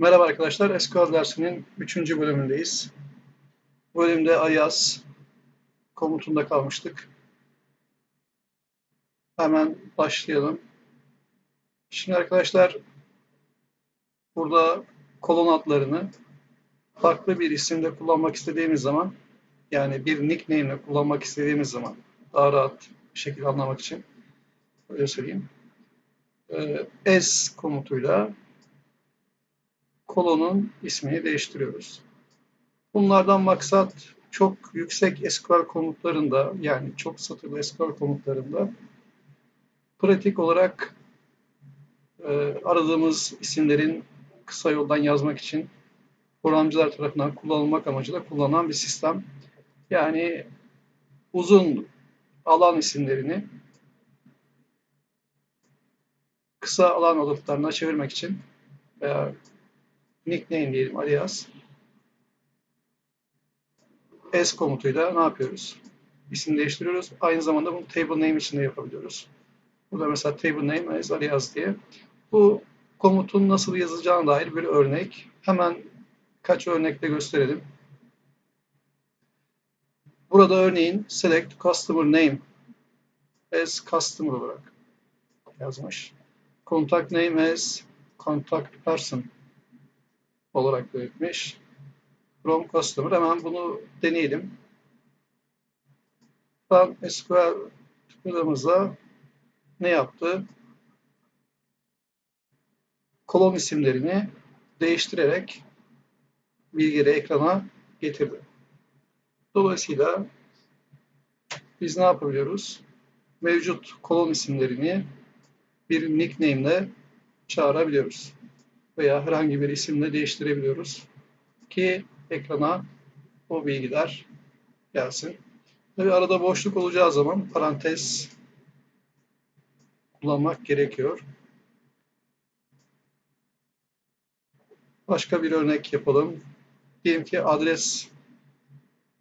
Merhaba arkadaşlar, SQL dersinin 3. bölümündeyiz. Bölümde alias komutunda kalmıştık. Hemen başlayalım. Şimdi arkadaşlar burada kolon adlarını farklı bir isimde kullanmak istediğimiz zaman yani bir nickname ile kullanmak istediğimiz zaman daha rahat bir şekilde anlamak için öyle söyleyeyim. Ee, S komutuyla kolonun ismini değiştiriyoruz. Bunlardan maksat çok yüksek SQL komutlarında yani çok satırlı SQL komutlarında pratik olarak e, aradığımız isimlerin kısa yoldan yazmak için programcılar tarafından kullanılmak amacıyla kullanılan bir sistem. Yani uzun alan isimlerini kısa alan alıflarına çevirmek için veya nickname diyelim alias s komutuyla ne yapıyoruz? İsim değiştiriyoruz. Aynı zamanda bunu table name için de yapabiliyoruz. Burada mesela table name as alias diye. Bu komutun nasıl yazılacağına dair bir örnek. Hemen kaç örnekle gösterelim. Burada örneğin select customer name as customer olarak yazmış. Contact name as contact person olarak belirtmiş. From Customer. Hemen bunu deneyelim. Tam SQL tıkladığımızda ne yaptı? Kolon isimlerini değiştirerek bilgileri ekrana getirdi. Dolayısıyla biz ne yapabiliyoruz? Mevcut kolon isimlerini bir nickname ile çağırabiliyoruz veya herhangi bir isimle değiştirebiliyoruz ki ekrana o bilgiler gelsin. Tabi arada boşluk olacağı zaman parantez kullanmak gerekiyor. Başka bir örnek yapalım. Diyelim ki adres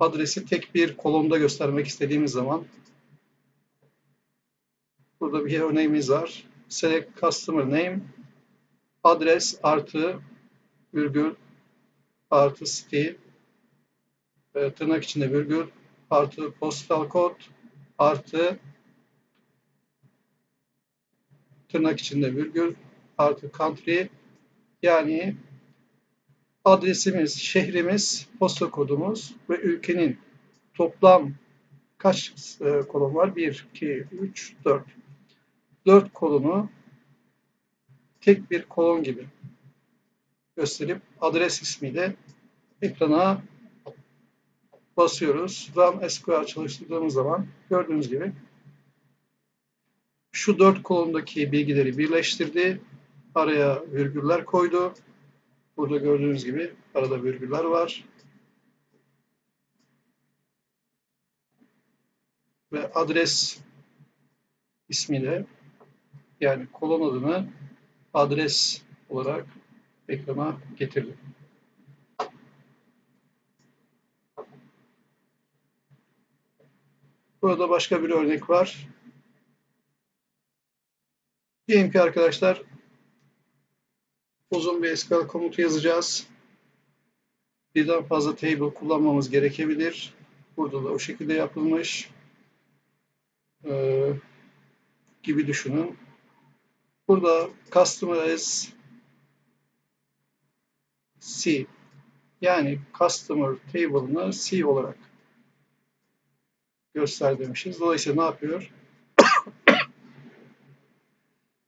adresi tek bir kolonda göstermek istediğimiz zaman burada bir örneğimiz var. Select customer name adres artı virgül artı city e, tırnak içinde virgül artı postal kod artı tırnak içinde virgül artı country yani adresimiz, şehrimiz, posta kodumuz ve ülkenin toplam kaç e, kolon var? 1, 2, 3, 4. 4 kolonu tek bir kolon gibi gösterip adres ismiyle ekrana basıyoruz. Run SQL çalıştırdığımız zaman gördüğünüz gibi şu dört kolondaki bilgileri birleştirdi. Araya virgüller koydu. Burada gördüğünüz gibi arada virgüller var. Ve adres ismiyle yani kolon adını adres olarak ekrana getirdim. Burada başka bir örnek var. Diyelim ki arkadaşlar uzun bir SQL komutu yazacağız. Birden fazla table kullanmamız gerekebilir. Burada da o şekilde yapılmış ee, gibi düşünün. Burada customer as C yani customer table'ını C olarak göster demişiz. Dolayısıyla ne yapıyor?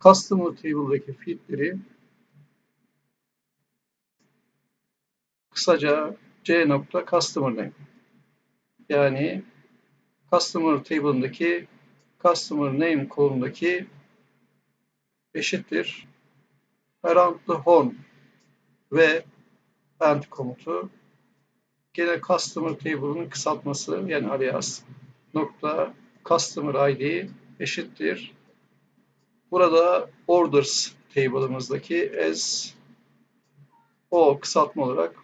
customer table'daki field'leri kısaca c nokta customer name yani customer table'ındaki customer name kolundaki eşittir around the horn ve end komutu gene customer table'ın kısaltması yani alias nokta customer id eşittir. Burada orders table'ımızdaki as o kısaltma olarak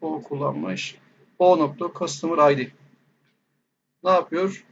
o kullanmış. O nokta customer id. Ne yapıyor?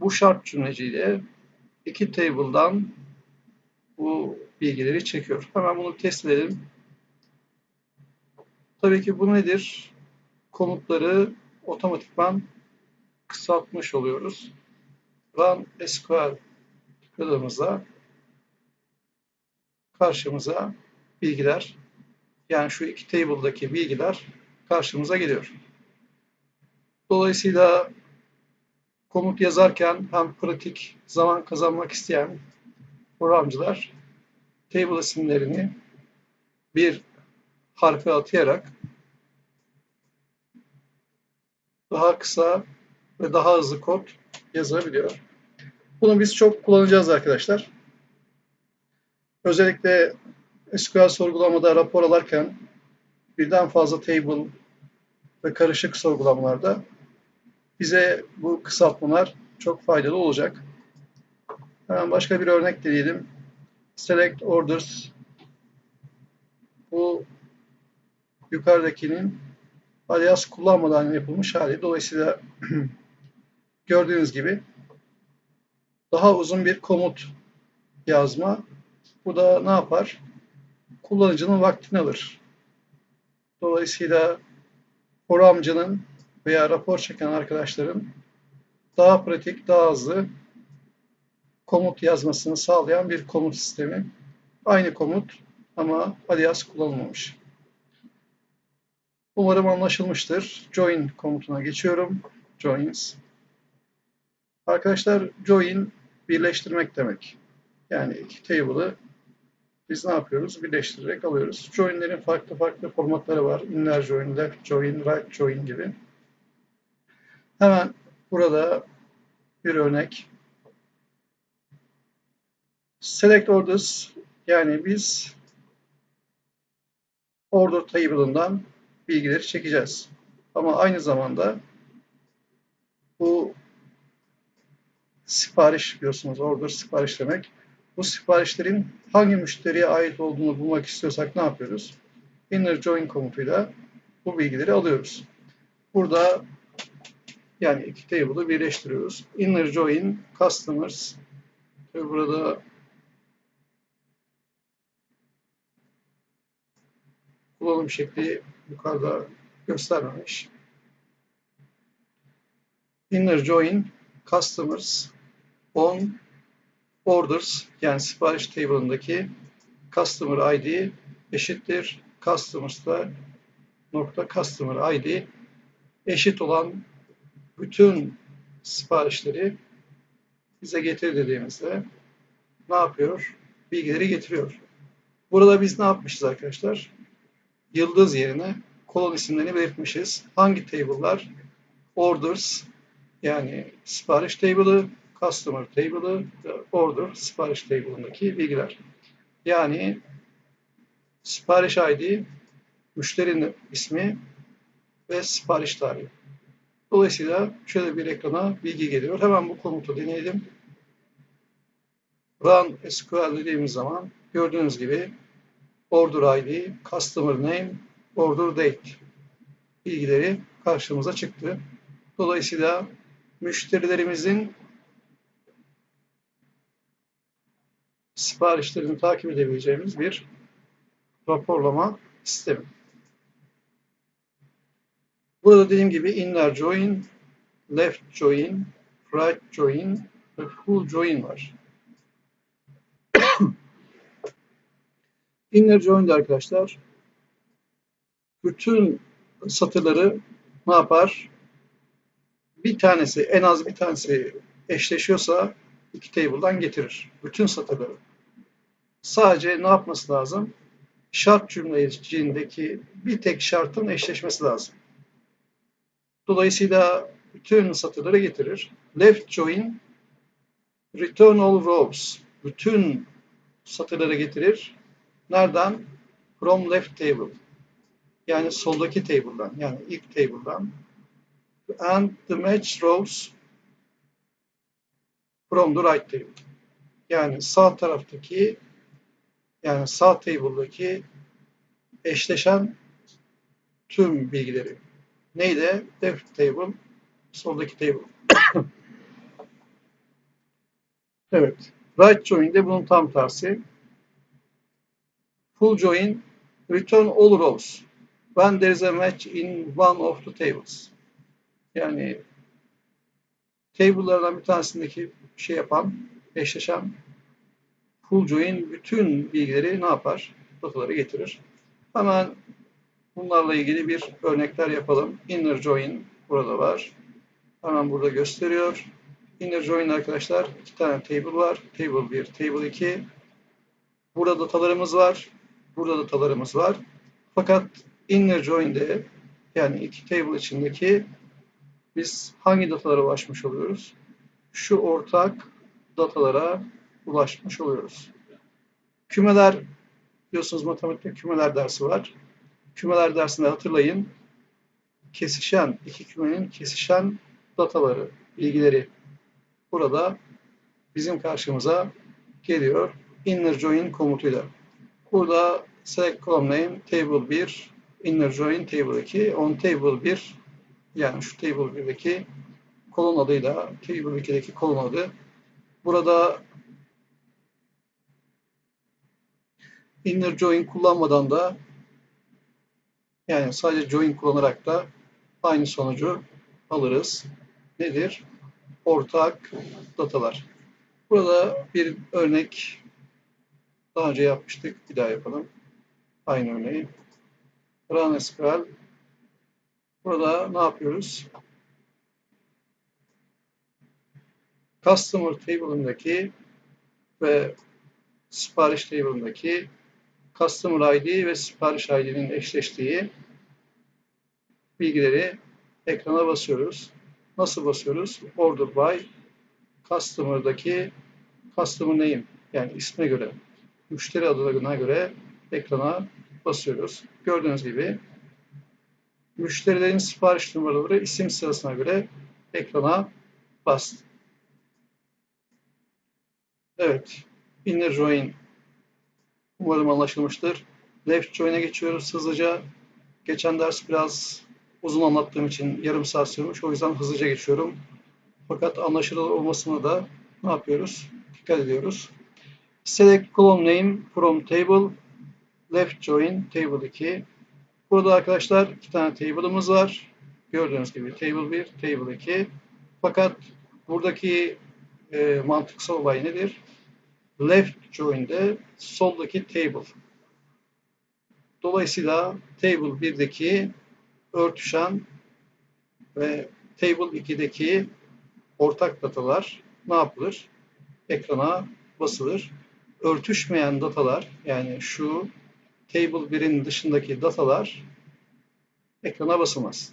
Bu şart cümleciyle iki table'dan bu bilgileri çekiyor. Hemen bunu test edelim. Tabii ki bu nedir? Komutları otomatikman kısaltmış oluyoruz. Run SQL tıkladığımızda karşımıza bilgiler yani şu iki table'daki bilgiler karşımıza geliyor. Dolayısıyla komut yazarken hem pratik zaman kazanmak isteyen programcılar table isimlerini bir harfe atayarak daha kısa ve daha hızlı kod yazabiliyor. Bunu biz çok kullanacağız arkadaşlar. Özellikle SQL sorgulamada rapor alarken birden fazla table ve karışık sorgulamalarda bize bu kısaltmalar çok faydalı olacak. Hemen başka bir örnek deneyelim. Select orders bu yukarıdakinin alias kullanmadan yapılmış hali. Dolayısıyla gördüğünüz gibi daha uzun bir komut yazma. Bu da ne yapar? Kullanıcının vaktini alır. Dolayısıyla programcının veya rapor çeken arkadaşların daha pratik, daha hızlı komut yazmasını sağlayan bir komut sistemi. Aynı komut ama alias kullanılmamış. Umarım anlaşılmıştır. Join komutuna geçiyorum. Joins. Arkadaşlar join birleştirmek demek. Yani iki table'ı biz ne yapıyoruz? Birleştirerek alıyoruz. Join'lerin farklı farklı formatları var. Inner join, left join, right join gibi. Hemen burada bir örnek. Select orders yani biz order table'ından bilgileri çekeceğiz. Ama aynı zamanda bu sipariş biliyorsunuz order sipariş demek. Bu siparişlerin hangi müşteriye ait olduğunu bulmak istiyorsak ne yapıyoruz? Inner join komutuyla bu bilgileri alıyoruz. Burada yani iki table'ı birleştiriyoruz. Inner join customers burada kullanım şekli yukarıda göstermemiş. Inner join customers on orders yani sipariş table'ındaki customer ID eşittir customers'ta nokta customer ID eşit olan bütün siparişleri bize getir dediğimizde ne yapıyor? Bilgileri getiriyor. Burada biz ne yapmışız arkadaşlar? Yıldız yerine kolon isimlerini belirtmişiz. Hangi table'lar? Orders yani sipariş table'ı, customer table'ı, order sipariş table'ındaki bilgiler. Yani sipariş ID, müşterinin ismi ve sipariş tarihi. Dolayısıyla şöyle bir ekrana bilgi geliyor. Hemen bu komutu deneyelim. Run SQL dediğimiz zaman gördüğünüz gibi order ID, customer name, order date bilgileri karşımıza çıktı. Dolayısıyla müşterilerimizin siparişlerini takip edebileceğimiz bir raporlama sistemi. Burada dediğim gibi inner join, left join, right join ve full join var. İnner join'de arkadaşlar bütün satırları ne yapar? Bir tanesi, en az bir tanesi eşleşiyorsa iki table'dan getirir. Bütün satırları. Sadece ne yapması lazım? Şart cümlecindeki bir tek şartın eşleşmesi lazım. Dolayısıyla bütün satırları getirir. Left join, return all rows. Bütün satırları getirir. Nereden? From left table. Yani soldaki table'dan. Yani ilk table'dan. And the match rows from the right table. Yani sağ taraftaki yani sağ table'daki eşleşen tüm bilgileri. Neydi? Left table, soldaki table. evet. Right join de bunun tam tersi. Full join, return all rows. when there is a match in one of the tables. Yani table'lardan bir tanesindeki şey yapan, eşleşen full join bütün bilgileri ne yapar? Dataları getirir. Hemen bunlarla ilgili bir örnekler yapalım. Inner join burada var. Hemen burada gösteriyor. Inner join arkadaşlar iki tane table var. Table 1, table 2. Burada datalarımız var. Burada datalarımız var. Fakat inner join'de yani iki table içindeki biz hangi datalara ulaşmış oluyoruz? Şu ortak datalara ulaşmış oluyoruz. Kümeler biliyorsunuz matematikte kümeler dersi var. Kümeler dersinde hatırlayın kesişen iki kümenin kesişen dataları, bilgileri burada bizim karşımıza geliyor inner join komutuyla. Burada select column name table 1 inner join table 2 on table 1 yani şu table 1'deki kolon adıyla table 2'deki kolon adı burada inner join kullanmadan da yani sadece join kullanarak da aynı sonucu alırız. Nedir? Ortak datalar. Burada bir örnek daha önce yapmıştık. Bir daha yapalım. Aynı örneği. Run SQL. Burada ne yapıyoruz? Customer table'ındaki ve sipariş table'ındaki Customer ID ve sipariş ID'nin eşleştiği bilgileri ekrana basıyoruz. Nasıl basıyoruz? Order by Customer'daki Customer name yani isme göre, müşteri adına göre ekrana basıyoruz. Gördüğünüz gibi müşterilerin sipariş numaraları isim sırasına göre ekrana bastı. Evet, inner join umarım anlaşılmıştır. Left join'e geçiyoruz hızlıca. Geçen ders biraz uzun anlattığım için yarım saat sürmüş. O yüzden hızlıca geçiyorum. Fakat anlaşılır olmasına da ne yapıyoruz? Dikkat ediyoruz. Select column name from table. Left join table 2. Burada arkadaşlar iki tane table'ımız var. Gördüğünüz gibi table 1, table 2. Fakat buradaki e, mantıksal olay nedir? Left join'de soldaki table. Dolayısıyla table 1'deki örtüşen ve table 2'deki ortak datalar ne yapılır? Ekrana basılır. Örtüşmeyen datalar yani şu table 1'in dışındaki datalar ekrana basılmaz.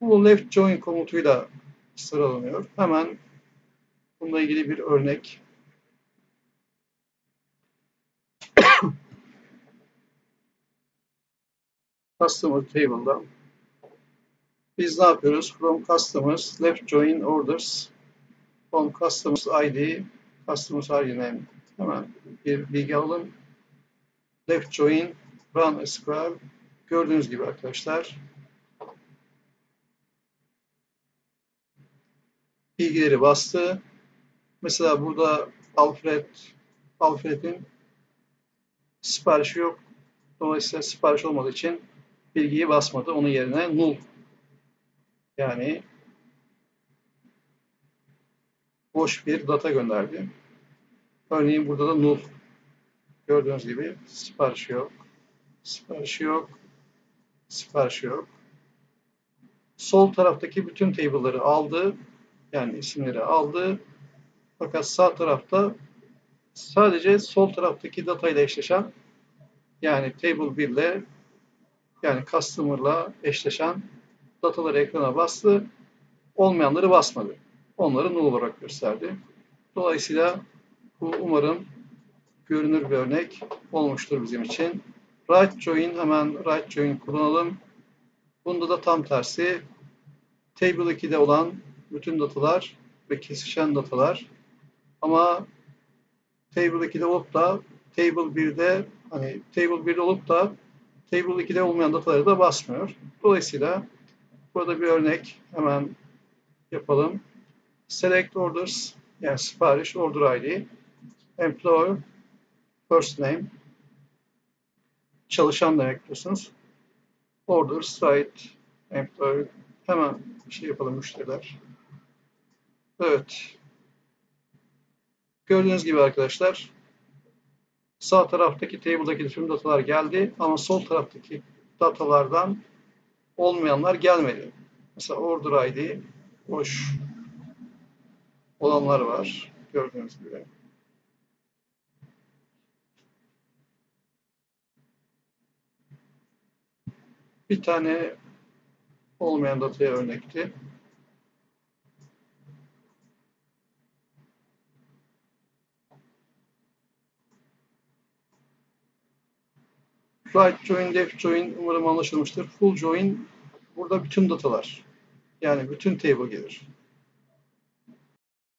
Bu left join komutuyla sıralanıyor. Hemen bununla ilgili bir örnek Customer table'dan biz ne yapıyoruz? From customers left join orders from customers ID customers ID name hemen bir bilgi alalım. Left join run SQL gördüğünüz gibi arkadaşlar bilgileri bastı. Mesela burada Alfred Alfred'in siparişi yok. Dolayısıyla sipariş olmadığı için bilgiyi basmadı. Onun yerine null yani boş bir data gönderdi. Örneğin burada da null. Gördüğünüz gibi sipariş yok. Sipariş yok. Sipariş yok. Sol taraftaki bütün table'ları aldı. Yani isimleri aldı. Fakat sağ tarafta sadece sol taraftaki data ile eşleşen yani table 1 ile yani customer'la eşleşen dataları ekrana bastı. Olmayanları basmadı. Onları null olarak gösterdi. Dolayısıyla bu umarım görünür bir örnek olmuştur bizim için. Right join hemen right join kullanalım. Bunda da tam tersi table 2'de olan bütün datalar ve kesişen datalar ama table 2'de olup da table 1'de hani table 1'de olup da table 2'de olmayan dataları da basmıyor. Dolayısıyla burada bir örnek hemen yapalım. Select orders yani sipariş order ID employee first name çalışan demek biliyorsunuz. Orders, right, employee. Hemen şey yapalım müşteriler. Evet. Gördüğünüz gibi arkadaşlar sağ taraftaki table'daki tüm datalar geldi ama sol taraftaki datalardan olmayanlar gelmedi. Mesela order ID boş olanlar var. Gördüğünüz gibi. Bir tane olmayan dataya örnekti. Right join, left join umarım anlaşılmıştır. Full join burada bütün datalar. Yani bütün table gelir.